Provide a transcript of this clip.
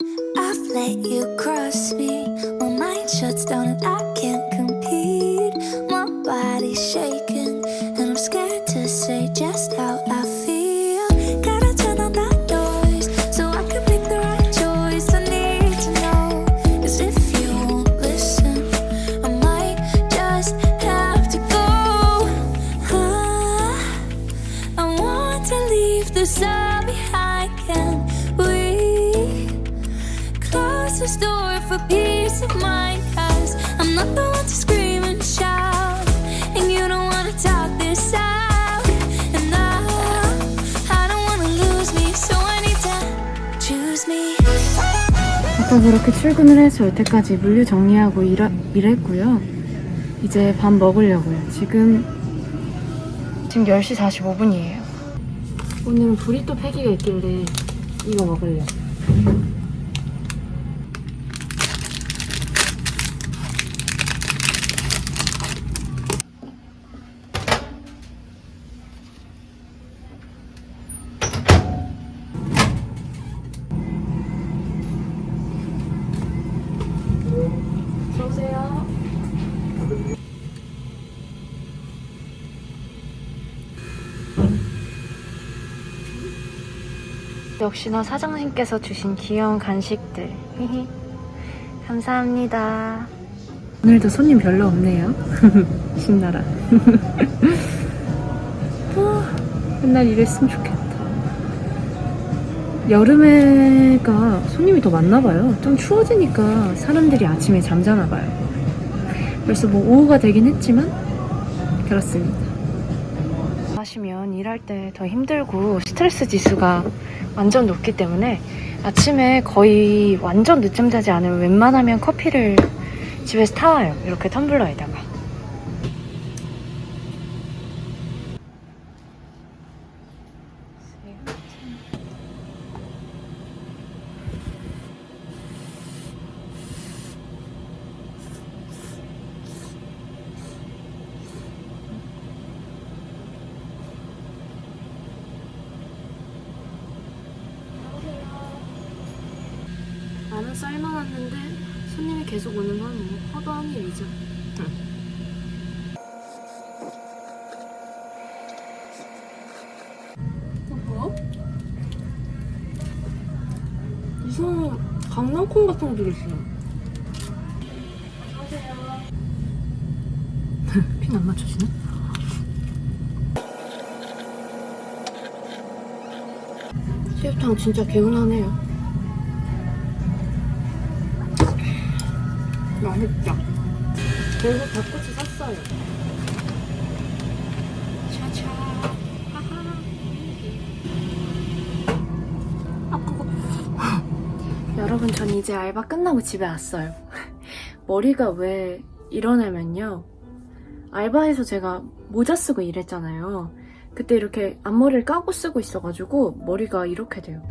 I've let you cross me. My mind shuts down and I This door for peace of mind. Cause I'm not the one to scream and shout. And you don't wanna talk this out. And I, I don't wanna lose me. So I need to choose me. 아까 그렇게 출근을 해서 여태까지 물류 정리하고 일하, 일했고요. 이제 밥 먹으려고요. 지금 지금 10시 45분이에요. 오늘은 브리또 패기가 있길래 이거. 어서오세요. 역시나 사장님께서 주신 귀여운 간식들. 감사합니다. 오늘도 손님 별로 없네요. 신나라. 아, 맨날 이랬으면 좋겠다. 여름에가 손님이 더 많나 봐요. 좀 추워지니까 사람들이 아침에 잠자나 봐요. 벌써 뭐 오후가 되긴 했지만 그렇습니다. 하시면 일할 때 더 힘들고 스트레스 지수가 완전 높기 때문에 아침에 거의 완전 늦잠 자지 않으면 웬만하면 커피를 집에서 타와요. 이렇게 텀블러에다가. 나는 쌀만 왔는데 손님이 계속 오는 건 뭐 허도한 일이죠. 뭐야? 이상한 강낭콩 같은 거 들었어. 핀안 맞춰지네? 새우탕 진짜 개운하네요. 맛있다. 그리고 닭꼬치 샀어요. 차차. 하하. 아프고. 여러분, 전 이제 알바 끝나고 집에 왔어요. 머리가 왜 이러냐면요. 알바에서 제가 모자 쓰고 일했잖아요. 그때 이렇게 앞머리를 까고 쓰고 있어가지고 머리가 이렇게 돼요.